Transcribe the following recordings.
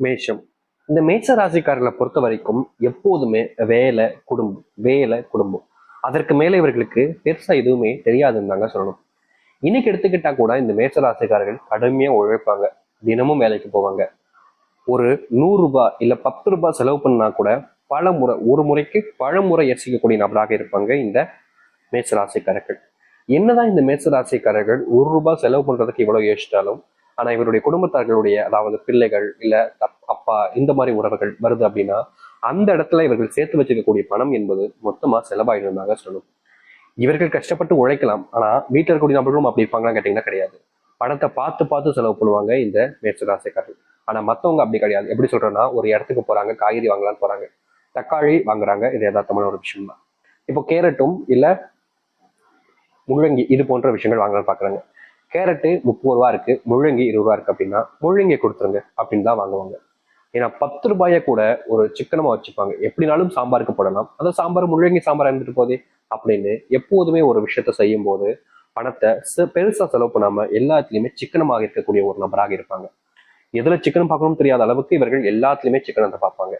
மேஷம். இந்த மேச ராசிக்காரர்களை பொறுத்த வரைக்கும் எப்போதுமே வேலை குடும்பம் வேலை குடும்பம். அதற்கு மேலே இவர்களுக்கு பெருசா எதுவுமே தெரியாதுன்னு தாங்க சொல்லணும். இன்னைக்கு எடுத்துக்கிட்டா கூட இந்த மேச ராசிக்காரர்கள் கடுமையா உழைப்பாங்க. தினமும் வேலைக்கு போவாங்க. ஒரு நூறு ரூபாய் இல்ல பத்து ரூபாய் செலவு பண்ணா கூட பல முறை ஒரு முறைக்கு பல முறை யசிக்கக்கூடிய நபராக இருப்பாங்க இந்த மேச ராசிக்காரர்கள் என்னதான் இந்த மேச ராசிக்காரர்கள் ஒரு ரூபாய் செலவு பண்றதுக்கு இவ்வளவு யோசிச்சாலும் ஆனா இவருடைய குடும்பத்தார்களுடைய அதாவது பிள்ளைகள் இல்ல அப்பா இந்த மாதிரி உறவுகள் வருது அப்படின்னா அந்த இடத்துல இவர்கள் சேர்த்து வச்சிருக்கக்கூடிய பணம் என்பது மொத்தமா செலவாயிடுந்தாங்க சொல்லணும். இவர்கள் கஷ்டப்பட்டு உழைக்கலாம். ஆனா வீட்டில் இருக்கக்கூடிய நபர்களும் அப்படி இருப்பாங்களான்னு கேட்டீங்கன்னா கிடையாது. பணத்தை பார்த்து பார்த்து செலவு பண்ணுவாங்க இந்த மேற்று ஆனா மத்தவங்க அப்படி கிடையாது. எப்படி சொல்றேன்னா ஒரு இடத்துக்கு போறாங்க காய்கறி வாங்கலாம்னு போறாங்க. தக்காளி வாங்குறாங்க இது யதார்த்தமான ஒரு விஷயம் தான் இப்போ கேரட்டும் இல்ல முள்ளங்கி இது போன்ற விஷயங்கள் வாங்கலாம்னு பாக்குறாங்க கேரட்டு முப்பது ரூபா இருக்கு முள்ளங்கி இருபது ரூபா இருக்கு அப்படின்னா முள்ளங்கி கொடுத்துருங்க அப்படின்னு தான் வாங்குவாங்க. ஏன்னா பத்து ரூபாயை கூட ஒரு சிக்கனமா வச்சுப்பாங்க. எப்படினாலும் சாம்பாருக்கு போடலாம். அந்த சாம்பார் முள்ளங்கி சாம்பார் இருந்துட்டு போதே அப்படின்னு எப்போதுமே ஒரு விஷயத்த செய்யும் போது பணத்தை பெருசா செலவு பண்ணாம எல்லாத்துலயுமே சிக்கனமாக இருக்கக்கூடிய ஒரு நபராக இருப்பாங்க. எதுல சிக்கனம் பார்க்கணும்னு தெரியாத அளவுக்கு இவர்கள் எல்லாத்துலயுமே சிக்கனத்தை பார்ப்பாங்க.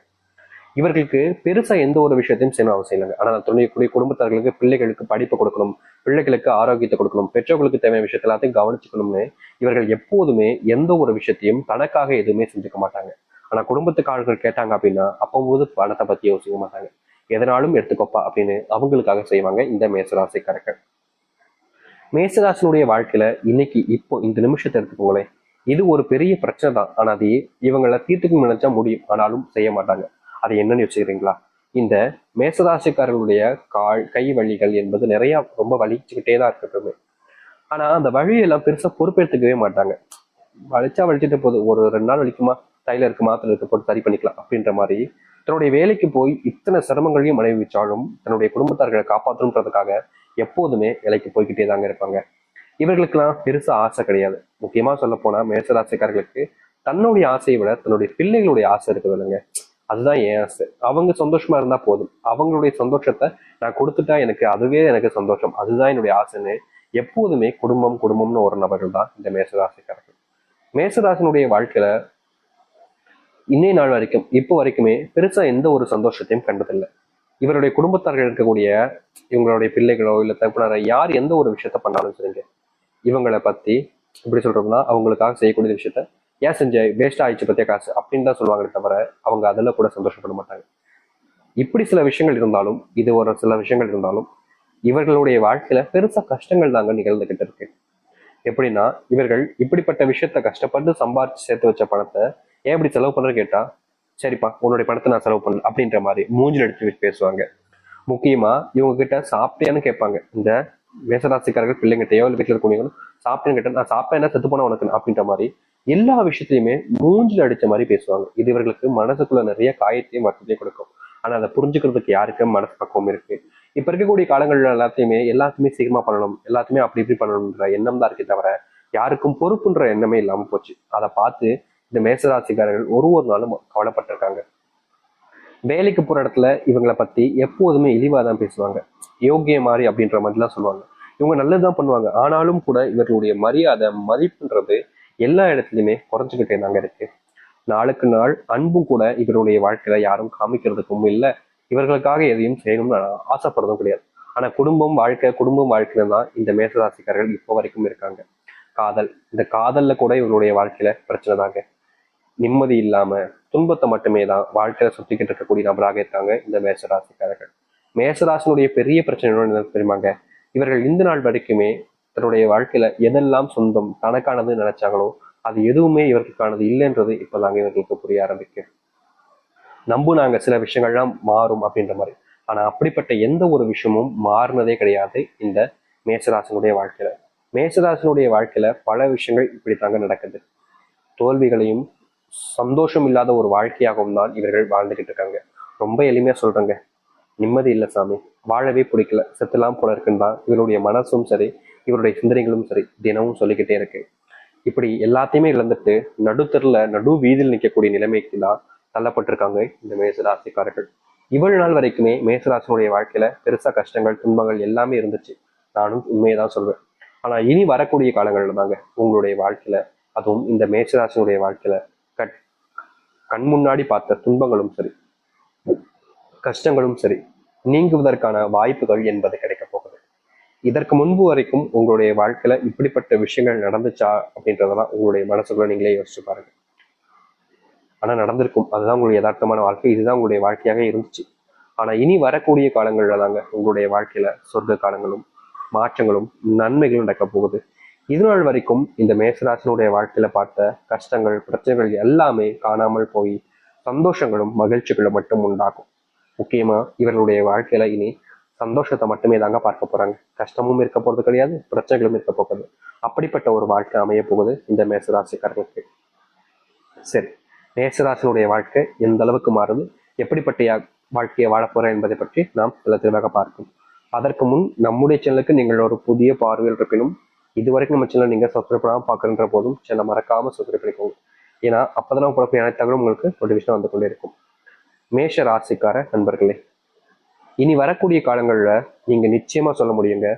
இவர்களுக்கு பெருசா எந்த ஒரு விஷயத்தையும் செய்யணும் அவசியம் இல்லைங்க. ஆனா துணையக்கூடிய குடும்பத்தார்களுக்கு பிள்ளைகளுக்கு படிப்பு கொடுக்கணும் பிள்ளைகளுக்கு ஆரோக்கியத்தை கொடுக்கணும் பெற்றோர்களுக்கு தேவையான விஷயத்த எல்லாத்தையும் கவனிச்சுக்கணும்னு இவர்கள் எப்போதுமே எந்த ஒரு விஷயத்தையும் தனக்காக எதுவுமே செஞ்சுக்க மாட்டாங்க. ஆனா குடும்பத்துக்கு ஆள்கள் கேட்டாங்க அப்படின்னா அப்போது பணத்தை பத்தி யோசிக்க மாட்டாங்க. எதனாலும் எடுத்துக்கோப்பா அப்படின்னு அவங்களுக்காக செய்வாங்க இந்த மேசராசிக்காரர்கள். மேசராசினுடைய வாழ்க்கையில இன்னைக்கு இப்போ இந்த நிமிஷத்தை எடுத்துக்கோங்களேன். இது ஒரு பெரிய பிரச்சனை தான். ஆனா அது இவங்களை தீர்த்துக்கு நினைச்சா முடியும். ஆனாலும் செய்ய மாட்டாங்க. அது என்னன்னு வச்சுக்கிறீங்களா இந்த மேசராசிக்காரர்களுடைய கால் கை வழிகள் என்பது நிறைய ரொம்ப வலிச்சுக்கிட்டே தான் இருக்கு ஆனா அந்த வழியெல்லாம் பெருசா பொறுப்பெடுத்துக்கவே மாட்டாங்க. வலிச்சா வலிச்சுட்டு போது ஒரு ரெண்டு நாள் வலிக்குமா? தையில இருக்க மாத்திரை இருக்க போட்டு சரி பண்ணிக்கலாம் அப்படின்ற மாதிரி தன்னுடைய வேலைக்கு போய் இத்தனை சிரமங்களையும் அனுபவிச்சாலும் தன்னுடைய குடும்பத்தார்களை காப்பாற்றணுன்றதுக்காக எப்போதுமே வேலைக்கு போய்கிட்டே தாங்க இருப்பாங்க. இவர்களுக்கெல்லாம் பெருசா ஆசை கிடையாது. முக்கியமா சொல்ல போனா மேசராசிக்காரர்களுக்கு தன்னுடைய ஆசையை விட தன்னுடைய பிள்ளைகளுடைய ஆசை இருக்குது இல்லைங்க அதுதான் என் ஆசை. அவங்க சந்தோஷமா இருந்தா போதும். அவங்களுடைய சந்தோஷத்தை நான் கொடுத்துட்டா எனக்கு அதுவே எனக்கு சந்தோஷம். அதுதான் என்னுடைய ஆசைன்னு எப்போதுமே குடும்பம் குடும்பம்னு ஒரு நபர்கள் தான் இந்த மேசராசிக்காரர்கள். மேசராசினுடைய வாழ்க்கையில இன்னைய நாள் வரைக்கும் இப்போ வரைக்குமே பெருசா எந்த ஒரு சந்தோஷத்தையும் கண்டதில்லை. இவருடைய குடும்பத்தார்கள் இருக்கக்கூடிய இவங்களுடைய பிள்ளைகளோ இல்லை தகப்பனாரோ யார் எந்த ஒரு விஷயத்த பண்ணாலும் சரிங்க. இவங்களை பத்தி எப்படி சொல்றோம்னா அவங்களுக்காக செய்யக்கூடிய விஷயத்த ஏன் செஞ்ச வேஸ்ட் ஆயிடுச்சு பத்திய காசு? அப்படின்னு தான் சொல்லுவாங்களே தவிர அவங்க அதில் கூட சந்தோஷப்பட மாட்டாங்க. இப்படி சில விஷயங்கள் இருந்தாலும் இது ஒரு சில விஷயங்கள் இருந்தாலும் இவர்களுடைய வாழ்க்கையில பெருசா கஷ்டங்கள் தாங்க நிகழ்ந்துகிட்டு இருக்கு. எப்படின்னா இவர்கள் இப்படிப்பட்ட விஷயத்த கஷ்டப்பட்டு சம்பாரிச்சு சேர்த்து வச்ச பணத்தை ஏன் இப்படி செலவு பண்றது கேட்டா சரிப்பா உன்னுடைய பணத்தை நான் செலவு பண்ணல அப்படின்ற மாதிரி மூஞ்சில் எடுத்து வச்சு பேசுவாங்க. முக்கியமா இவங்க கிட்ட சாப்பிட்டியான்னு கேட்பாங்க. இந்த மேசராசிக்காரர்கள் பிள்ளைங்கிட்டயோ இல்லை வீட்டில் இருக்கவங்களும் சாப்பிட்டேன்னு கேட்டேன் நான் சாப்பிட்டேன் என்ன செத்து போன உனக்கு அப்படின்ற மாதிரி எல்லா விஷயத்தையுமே மூஞ்சில் அடிச்ச மாதிரி பேசுவாங்க. இது இவர்களுக்கு மனசுக்குள்ள நிறைய காயத்தையும் வருத்தத்தையும் கொடுக்கும். ஆனா அதை புரிஞ்சுக்கிறதுக்கு யாருக்கு மனசு பக்குவம் இருக்கு? இப்ப இருக்கக்கூடிய காலங்கள்ல எல்லாத்தையுமே எல்லாத்தையுமே சீக்கிரமா பண்ணணும் எல்லாத்தையுமே அப்படி இப்படி பண்ணணும்ன்ற எண்ணம் தான் இருக்கே தவிர யாருக்கும் பொறுப்புன்ற எண்ணமே இல்லாம போச்சு. அதை பார்த்து இந்த மேசராசிக்காரர்கள் ஒரு ஒரு நாளும் கவலைப்பட்டிருக்காங்க. வேலைக்கு போற இடத்துல இவங்களை பத்தி எப்போதுமே இழிவா தான் பேசுவாங்க. யோகிய மாதிரி அப்படின்ற மாதிரிலாம் சொல்லுவாங்க. இவங்க நல்லதுதான் பண்ணுவாங்க. ஆனாலும் கூட இவர்களுடைய மரியாதை மதிப்புன்றது எல்லா இடத்துலையுமே குறைஞ்சுக்கிட்டே தாங்க இருக்கு. நாளுக்கு நாள் அன்பும் கூட இவருடைய வாழ்க்கையில யாரும் காமிக்கிறதுக்கும் இல்லை. இவர்களுக்காக எதையும் செய்யணும்னு ஆசைப்படுறதும் கிடையாது. ஆனா குடும்பம் வாழ்க்கை குடும்பம் வாழ்க்கையில தான் இந்த மேசராசிக்காரர்கள் இப்போ வரைக்கும் இருக்காங்க. காதல் இந்த காதல்ல கூட இவருடைய வாழ்க்கையில பிரச்சனை தாங்க. நிம்மதி இல்லாம துன்பத்தை மட்டுமே தான் வாழ்க்கையில சுத்திக்கிட்டு இருக்கக்கூடிய நபராக இருக்காங்க இந்த மேசராசிக்காரர்கள் மேசராசினுடைய பெரிய பிரச்சனை என்ன தெரியுமாங்க? இவர்கள் இந்த நாள் வரைக்குமே தன்னுடைய வாழ்க்கையில எதெல்லாம் சொந்தம் தனக்கானது நினைச்சாங்களோ அது எதுவுமே இவர்களுக்கானது இல்லைன்றது இப்பதாங்க இவர்களுக்கு புரிய ஆரம்பிக்கு. நம்புனாங்க சில விஷயங்கள்லாம் மாறும் அப்படின்ற மாதிரி. ஆனா அப்படிப்பட்ட எந்த ஒரு விஷயமும் மாறினதே கிடையாது இந்த மேசராசனுடைய வாழ்க்கையில. மேசராசனுடைய வாழ்க்கையில பல விஷயங்கள் இப்படி தாங்க நடக்குது. தோல்விகளையும் சந்தோஷம் இல்லாத ஒரு வாழ்க்கையாகவும் தான் இவர்கள் வாழ்ந்துகிட்டு இருக்காங்க. ரொம்ப எளிமையா சொல்றேங்க. நிம்மதி இல்லை சாமி. வாழவே பிடிக்கல. செத்துலாம் போல இருக்குன்னு தான் இவருடைய மனசும் சரி இவருடைய சிந்தனைகளும் சரி தினமும் சொல்லிக்கிட்டே இருக்கு. இப்படி எல்லாத்தையுமே இழந்துட்டு நடுத்தரில் நடு வீதியில் நிற்கக்கூடிய நிலைமைக்கு தான் தள்ளப்பட்டிருக்காங்க இந்த மேசராசிக்காரர்கள். இவ்வளவு நாள் வரைக்குமே மேசராசினுடைய வாழ்க்கையில பெருசா கஷ்டங்கள் துன்பங்கள் எல்லாமே இருந்துச்சு. நானும் உண்மையை தான் சொல்வேன். ஆனா இனி வரக்கூடிய காலங்களில் தாங்க உங்களுடைய வாழ்க்கையில அதுவும் இந்த மேசராசினுடைய வாழ்க்கையில கட் கண் முன்னாடி பார்த்த துன்பங்களும் சரி கஷ்டங்களும் சரி நீங்குவதற்கான வாய்ப்புகள் என்பது கிடைக்க போகுது. இதற்கு முன்பு வரைக்கும் உங்களுடைய வாழ்க்கையில இப்படிப்பட்ட விஷயங்கள் நடந்துச்சா அப்படின்றதெல்லாம் உங்களுடைய மனசுக்குள்ள நீங்களே யோசிச்சு பாருங்க. ஆனா நடந்திருக்கும். அதுதான் உங்களுடைய யதார்த்தமான வாழ்க்கை. இதுதான் உங்களுடைய வாழ்க்கையாக இருந்துச்சு. ஆனா இனி வரக்கூடிய காலங்கள்ல தாங்க உங்களுடைய வாழ்க்கையில சொர்க்க காலங்களும் மாற்றங்களும் நன்மைகளும் நடக்க போகுது. இதுநாள் வரைக்கும் இந்த மேசராசனுடைய வாழ்க்கையில பார்த்த கஷ்டங்கள் பிரச்சனைகள் எல்லாமே காணாமல் போய் சந்தோஷங்களும் மகிழ்ச்சிகளும் மட்டும் உண்டாகும். முக்கியமா இவர்களுடைய வாழ்க்கையில இனி சந்தோஷத்தை மட்டுமே தாங்க பார்க்க போறாங்க. கஷ்டமும் இருக்க போறது கிடையாது பிரச்சனைகளும் இருக்க போகிறது அப்படிப்பட்ட ஒரு வாழ்க்கை அமைய போகுது இந்த மேசராசிக்காரர்களுக்கு. சரி மேசராசினுடைய வாழ்க்கை எந்த அளவுக்கு மாறுது எப்படிப்பட்ட யா- வாழ்க்கையை வாழப்போறேன் என்பதை பற்றி நாம் சில தெளிவாக பார்ப்போம். அதற்கு முன் நம்முடைய சேனலுக்கு நீங்கள் ஒரு புதிய பார்வையில் இருப்பினும் இதுவரைக்கும் நம்ம சேனல் நீங்கள் சப்ஸ்கிரைப் பண்ணாமல் பார்க்குறன்ற போதும் சேனல் மறக்காமல் சப்ஸ்கிரைப் பண்ணிக்கோங்க. ஏன்னா அப்போதான் நம்ம கொடுக்க அனைத்து தகவலும் உங்களுக்கு நோட்டிஃபிகேஷன் வந்து கொண்டே இருக்கும். மேஷ ராசிக்கார நண்பர்களே இனி வரக்கூடிய காலங்களில் நீங்க நிச்சயமா சொல்ல முடியுங்க.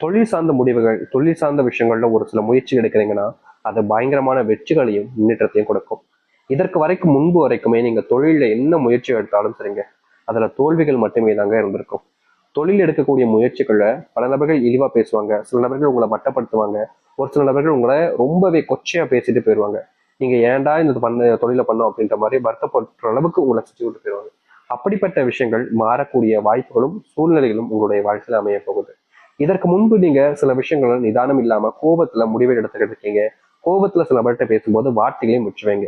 தொழில் சார்ந்த முடிவுகள் தொழில் சார்ந்த விஷயங்களில் ஒரு சில முயற்சி எடுக்கிறீங்கன்னா அது பயங்கரமான வெற்றிகளையும் முன்னேற்றத்தையும் கொடுக்கும். இதற்கு வரைக்கும் முன்பு வரைக்குமே நீங்க தொழிலில் என்ன முயற்சி எடுத்தாலும் சரிங்க அதில் தோல்விகள் மட்டுமே தாங்க இருந்திருக்கும். தொழில் எடுக்கக்கூடிய முயற்சிகளில் பல நபர்கள் இழிவாக பேசுவாங்க சில நபர்கள் உங்களை மட்டப்படுத்துவாங்க ஒரு சில நபர்கள் உங்களை ரொம்பவே கொச்சையாக பேசிட்டு போயிடுவாங்க நீங்க ஏன்டா இந்த பண்ண தொழிலை பண்ணோம் அப்படின்ற மாதிரி வருத்தப்படுற அளவுக்கு உங்களை சுற்றி விட்டு போயிடுவாங்க. அப்படிப்பட்ட விஷயங்கள் மாறக்கூடிய வாய்ப்புகளும் சூழ்நிலைகளும் உங்களுடைய வாழ்க்கையில அமைய போகுது. இதற்கு முன்பு நீங்க சில விஷயங்களை நிதானம் இல்லாம கோபத்துல முடிவை எடுத்துக்கிட்டு இருக்கீங்க கோபத்துல சிலபர்கிட்ட பேசும்போது வார்த்தைகளையும் முற்றுவீங்க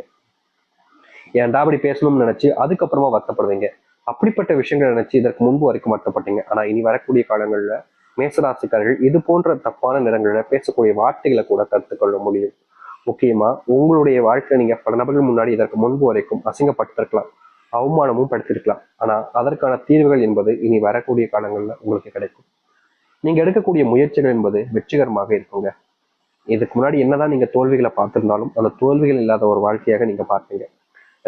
ஏன்டா அப்படி பேசணும்னு நினைச்சு அதுக்கப்புறமா வருத்தப்படுவீங்க. அப்படிப்பட்ட விஷயங்களை நினைச்சு இதற்கு முன்பு வரைக்கும் வருத்தப்பட்டீங்க. ஆனா இனி வரக்கூடிய காலங்கள்ல மேசராசிக்காரர்கள் இது போன்ற தப்பான நிறங்கள்ல பேசக்கூடிய வார்த்தைகளை கூட கற்றுக்கொள்ள முடியும். முக்கியமாக உங்களுடைய வாழ்க்கையில் நீங்கள் பல நபர்கள் முன்னாடி இதற்கு முன்பு வரைக்கும் அசிங்கப்பட்டிருக்கலாம் அவமானமும் படுத்திருக்கலாம். ஆனால் அதற்கான தீர்வுகள் என்பது இனி வரக்கூடிய காலங்களில் உங்களுக்கு கிடைக்கும். நீங்கள் எடுக்கக்கூடிய முயற்சிகள் என்பது வெற்றிகரமாக இருக்குங்க. இதுக்கு முன்னாடி என்னதான் நீங்கள் தோல்விகளை பார்த்துருந்தாலும் அந்த தோல்விகள் இல்லாத ஒரு வாழ்க்கையாக நீங்கள் பார்ப்பீங்க.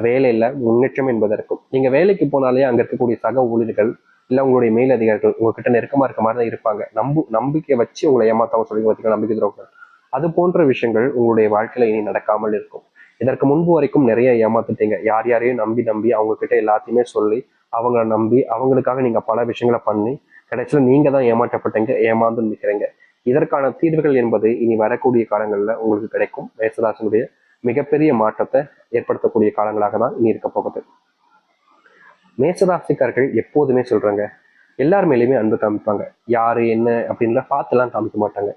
வேலையில முன்னேற்றம் என்பது இருக்கும் வேலைக்கு போனாலே அங்கே இருக்கக்கூடிய சக ஊழியர்கள் இல்லை உங்களுடைய மேல் அதிகாரிகள் உங்ககிட்ட நெருக்கமாக இருக்க மாதிரி தான் இருப்பாங்க. நம்பு நம்பிக்கை வச்சு உங்களை ஏமாத்தவங்க சொல்லி பார்த்தீங்கன்னா நம்பிக்கை துரோகம் அது போன்ற விஷயங்கள் உங்களுடைய வாழ்க்கையில இனி நடக்காமல் இருக்கும். இதற்கு முன்பு வரைக்கும் நிறைய ஏமாத்துட்டீங்க. யார் யாரையும் நம்பி நம்பி அவங்க கிட்ட எல்லாத்தையுமே சொல்லி அவங்கள நம்பி அவங்களுக்காக நீங்க பல விஷயங்களை பண்ணி கடைசியில நீங்க தான் ஏமாற்றப்பட்டீங்க ஏமாந்து நிற்கிறீங்க இதற்கான தீர்வுகள் என்பது இனி வரக்கூடிய காலங்களில் உங்களுக்கு கிடைக்கும். மேசராசனுடைய மிகப்பெரிய மாற்றத்தை ஏற்படுத்தக்கூடிய காலங்களாக தான் இனி இருக்க போகுது. மேசராசிக்காரர்கள் எப்போதுமே சொல்றாங்க எல்லார் மேலேயுமே அன்பு காமிப்பாங்க. யாரு என்ன அப்படின்லாம் பார்த்துலாம் காமிக்க மாட்டாங்க.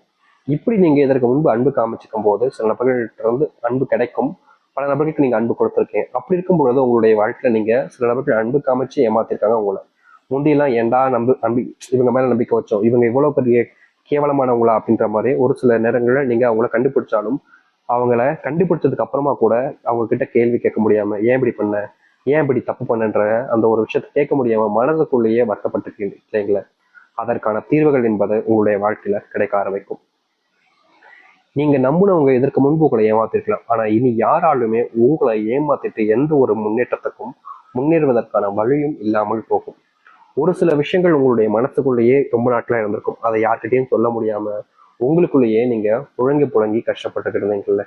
இப்படி நீங்கள் இதற்கு முன்பு அன்பு காமிச்சிக்கும் போது சில நபர்கள்ட்ட இருந்து அன்பு கிடைக்கும். பல நபர்களுக்கு நீங்கள் அன்பு கொடுத்துருக்கீங்க அப்படி இருக்கும் பொழுது உங்களுடைய வாழ்க்கையில் நீங்கள் சில நபர்கள் அன்பு காமிச்சு ஏமாத்திருக்காங்க உங்களை. முந்தியெல்லாம் ஏன்டா நம்பு நம்பி இவங்க மேலே நம்பிக்கை வச்சோம். இவங்க இவ்வளோ பெரிய கேவலமானவங்களா அப்படின்ற மாதிரி ஒரு சில நேரங்களில் நீங்கள் அவங்கள கண்டுபிடிச்சாலும் அவங்கள கண்டுபிடிச்சதுக்கு அப்புறமா கூட அவங்க கிட்ட கேள்வி கேட்க முடியாமல் ஏன் இப்படி பண்ண? ஏன் இப்படி தப்பு பண்ணன்ற? அந்த ஒரு விஷயத்தை கேட்க முடியாமல் மனதுக்குள்ளேயே வருத்தப்பட்டிருக்கீங்க இல்லைங்களா? அதற்கான தீர்வுகள் என்பது உங்களுடைய வாழ்க்கையில் கிடைக்க ஆரம்பிக்கும். நீங்க நம்பினவங்க இதற்கு முன்பு உங்களை ஏமாத்திருக்கலாம். ஆனா இனி யாராலுமே உங்களை ஏமாத்திட்டு எந்த ஒரு முன்னேற்றத்துக்கும் முன்னேறுவதற்கான வழியும் இல்லாமல் போகும். ஒரு சில விஷயங்கள் உங்களுடைய மனசுக்குள்ளேயே ரொம்ப நாட்களாக இருந்திருக்கும். அதை யார்கிட்டயும் சொல்ல முடியாம உங்களுக்குள்ளேயே நீங்க புழங்கி புழங்கி கஷ்டப்பட்டு இருந்தீங்கல்ல.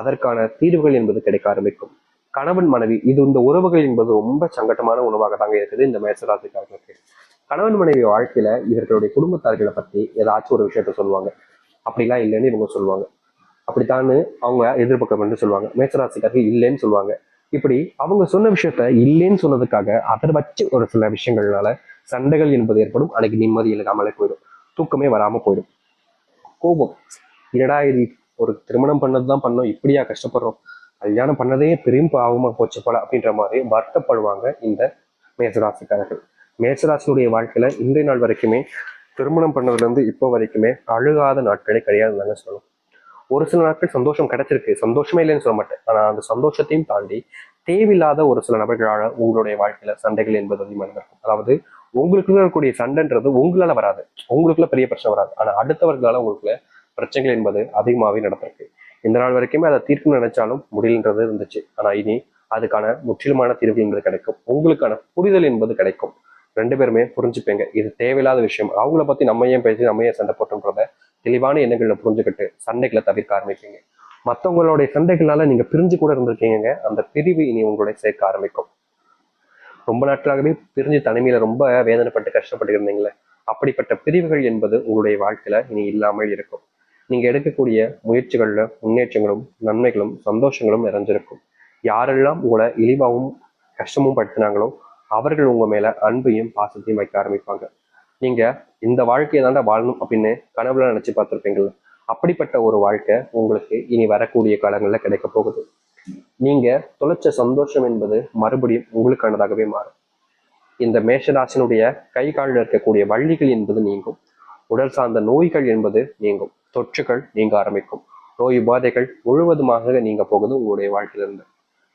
அதற்கான தீர்வுகள் என்பது கிடைக்க ஆரம்பிக்கும். கணவன் மனைவி இது இந்த உறவுகள் என்பது ரொம்ப சங்கட்டமான உணவாக தாங்க இருக்குது இந்த மேசராசிக்காரர்களுக்கு. கணவன் மனைவி வாழ்க்கையில இவர்களுடைய குடும்பத்தார்களை பத்தி ஏதாச்சும் ஒரு விஷயத்த சொல்லுவாங்க. அப்படிலாம் இல்லைன்னு இவங்க சொல்லுவாங்க. அப்படித்தான்னு அவங்க எதிர்பார்க்க என்று சொல்லுவாங்க. மேசராசிக்காரர்கள் இல்லைன்னு சொல்லுவாங்க. இப்படி அவங்க சொன்ன விஷயத்த இல்லைன்னு சொன்னதுக்காக அதை வச்சு ஒரு சில விஷயங்கள்னால சண்டைகள் என்பது ஏற்படும். அன்னைக்கு நிம்மதி இல்லாமலே போயிடும். தூக்கமே வராம போயிடும். கோபம். என்னடா இது? ஒரு திருமணம் பண்ணதுதான் பண்ணோம். இப்படியா கஷ்டப்படுறோம். கல்யாணம் பண்ணதே பெரும் பாவமா போச்சு போல அப்படின்ற மாதிரி வருத்தப்படுவாங்க இந்த மேசராசிக்காரர்கள். மேசராசினுடைய வாழ்க்கையில இன்றைய நாள் வரைக்குமே திருமணம் பண்ணதுல இருந்து இப்போ வரைக்குமே அழுகாத நாட்களே கிடையாதுன்னு சொல்லணும். ஒரு சில நாட்கள் சந்தோஷம் கிடைச்சிருக்கு. சந்தோஷமே இல்லைன்னு சொல்ல மாட்டேன். ஆனால் அந்த சந்தோஷத்தையும் தாண்டி தேவையில்லாத ஒரு சில நபர்களால உங்களுடைய வாழ்க்கையில சண்டைகள் என்பது அதிகமாக நடக்கும். அதாவது உங்களுக்குள்ள இருக்கக்கூடிய சண்டைன்றது உங்களால வராது. உங்களுக்குள்ள பெரிய பிரச்சனை வராது. ஆனால் அடுத்தவர்களால உங்களுக்குள்ள பிரச்சனைகள் என்பது அதிகமாகவே நடந்திருக்கு. இந்த நாள் வரைக்குமே அதை தீர்க்கணும்னு நினைச்சாலும் முடியலன்றது இருந்துச்சு. ஆனால் இனி அதுக்கான முற்றிலுமான தீர்வு என்பது கிடைக்கும். உங்களுக்கான புரிதல் என்பது கிடைக்கும். ரெண்டு பேருமே புரிஞ்சுப்பீங்க. இது தேவையில்லாத விஷயம். அவங்கள பத்தி நம்ம ஏன் பேசி நம்ம ஏன் சண்டை போட்டோன்றத தெளிவான எண்ணங்களை புரிஞ்சுக்கிட்டு சண்டைகளை தவிர்க்க ஆரம்பிப்பீங்க. மற்றவங்களுடைய சண்டைகளால நீங்க பிரிஞ்சு கூட இருந்திருக்கீங்க அந்த பிரிவு இனி உங்களுடைய சேர்க்க ஆரம்பிக்கும். ரொம்ப நாட்களாகவே பிரிஞ்சு தனிமையில ரொம்ப வேதனைப்பட்டு கஷ்டப்பட்டு இருந்தீங்களே. அப்படிப்பட்ட பிரிவுகள் என்பது உங்களுடைய வாழ்க்கையில இனி இல்லாமல் இருக்கும். நீங்க எடுக்கக்கூடிய முயற்சிகள்ல முன்னேற்றங்களும் நன்மைகளும் சந்தோஷங்களும் நிறைஞ்சிருக்கும். யாரெல்லாம் உங்களை இழிவாகவும் கஷ்டமும் படுத்தினாங்களோ அவர்கள் உங்க மேல அன்பையும் பாசத்தையும் வைக்க ஆரம்பிப்பாங்க. நீங்க இந்த வாழ்க்கையை தாண்டா வாழணும் அப்படின்னு கனவுல நினைச்சு பார்த்துருப்பீங்கல்ல. அப்படிப்பட்ட ஒரு வாழ்க்கை உங்களுக்கு இனி வரக்கூடிய காலங்களில் கிடைக்க போகுது. நீங்க தொலைச்ச சந்தோஷம் என்பது மறுபடியும் உங்களுக்கானதாகவே மாறும். இந்த மேஷராசினுடைய கை காலில் இருக்கக்கூடிய வள்ளிகள் என்பது நீங்கும். உடல் சார்ந்த நோய்கள் என்பது நீங்கும். தொற்றுகள் நீங்க ஆரம்பிக்கும். நோய் உபாதைகள் முழுவதுமாக நீங்க போகுது உங்களுடைய வாழ்க்கையிலிருந்து.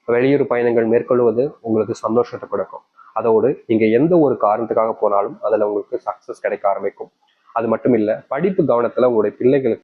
வெளியூர் பயணங்கள் மேற்கொள்வது உங்களுக்கு சந்தோஷத்தை கொடுக்கும். அதோடு நீங்கள் எந்த ஒரு காரணத்துக்காக போனாலும் அதுல உங்களுக்கு சக்சஸ் கிடைக்க ஆரம்பிக்கும். அது மட்டும் இல்லை படிப்பு கவனத்துல உங்களுடைய பிள்ளைகளுக்கு